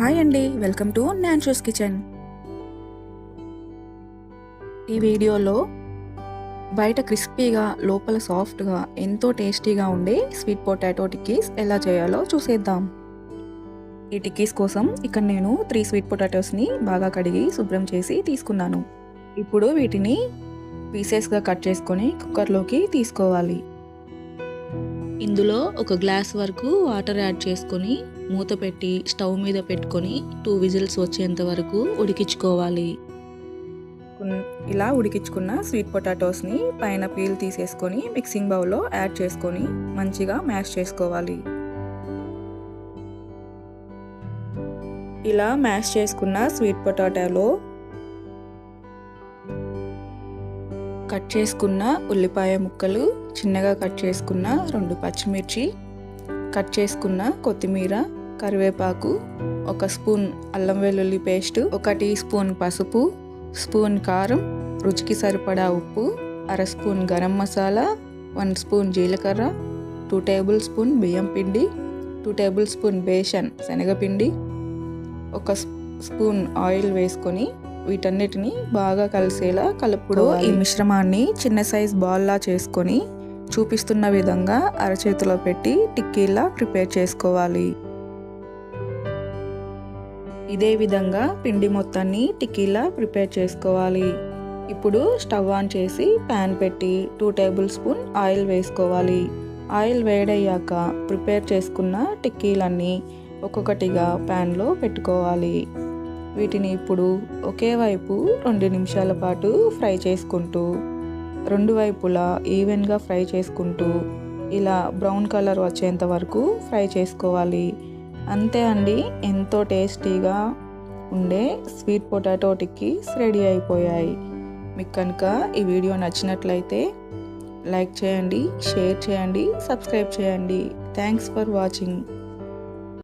Hi అండి welcome to నాన్షోస్ kitchen. ఈ వీడియోలో బయట క్రిస్పీగా లోపల సాఫ్ట్గా ఎంతో టేస్టీగా ఉండే స్వీట్ పొటాటో టిక్కీస్ ఎలా చేయాలో చూసేద్దాం. ఈ టిక్కీస్ కోసం ఇక్కడ నేను త్రీ స్వీట్ పొటాటోస్ని బాగా కడిగి శుభ్రం చేసి తీసుకున్నాను. ఇప్పుడు వీటిని పీసెస్గా కట్ చేసుకొని కుక్కర్లోకి తీసుకోవాలి. ఇందులో ఒక గ్లాస్ వరకు వాటర్ యాడ్ చేసుకొని మూత పెట్టి స్టవ్ మీద పెట్టుకొని టూ విజిల్స్ వచ్చేంత వరకు ఉడికించుకోవాలి. ఇలా ఉడికించుకున్న స్వీట్ పొటాటోస్ని పైన పీల్ తీసేసుకొని మిక్సింగ్ బౌల్లో యాడ్ చేసుకొని మంచిగా మ్యాష్ చేసుకోవాలి. ఇలా మ్యాష్ చేసుకున్న స్వీట్ పొటాటోలో కట్ చేసుకున్న ఉల్లిపాయ ముక్కలు చిన్నగా కట్ చేసుకున్న రెండు పచ్చిమిర్చి కట్ చేసుకున్న కొత్తిమీర కరివేపాకు ఒక స్పూన్ అల్లం వెల్లుల్లి పేస్ట్ ఒక టీ స్పూన్ పసుపు స్పూన్ కారం రుచికి సరిపడా ఉప్పు అర spoon garam masala one spoon జీలకర్ర టూ టేబుల్ స్పూన్ బియ్యం పిండి టూ టేబుల్ స్పూన్ బేషన్ శనగపిండి ఒక స్పూన్ ఆయిల్ వేసుకొని వీటన్నిటిని బాగా కలిసేలా కలుపుడు ఈ మిశ్రమాన్ని చిన్న సైజ్ బాల్లా చేసుకొని చూపిస్తున్న విధంగా అరచేతిలో పెట్టి టిక్కీలా ప్రిపేర్ చేసుకోవాలి. ఇదే విధంగా పిండి మొత్తాన్ని టిక్కీలా ప్రిపేర్ చేసుకోవాలి. ఇప్పుడు స్టవ్ ఆన్ చేసి ప్యాన్ పెట్టి టూ టేబుల్ స్పూన్ ఆయిల్ వేసుకోవాలి. ఆయిల్ వేడయ్యాక ప్రిపేర్ చేసుకున్న టిక్కీలన్నీ ఒక్కొక్కటిగా ప్యాన్లో పెట్టుకోవాలి. వీటిని ఇప్పుడు ఒకే వైపు రెండు నిమిషాల పాటు ఫ్రై చేసుకుంటూ రెండు వైపులా ఈవెన్గా ఫ్రై చేసుకుంటూ ఇలా బ్రౌన్ కలర్ వచ్చేంత వరకు ఫ్రై చేసుకోవాలి. అంతే అండి ఎంతో టేస్టీగా ఉండే స్వీట్ పొటాటో టిక్కీస్ రెడీ అయిపోయాయి. మీకు కనుక ఈ వీడియో నచ్చినట్లయితే లైక్ చేయండి షేర్ చేయండి సబ్స్క్రైబ్ చేయండి. Thanks for watching.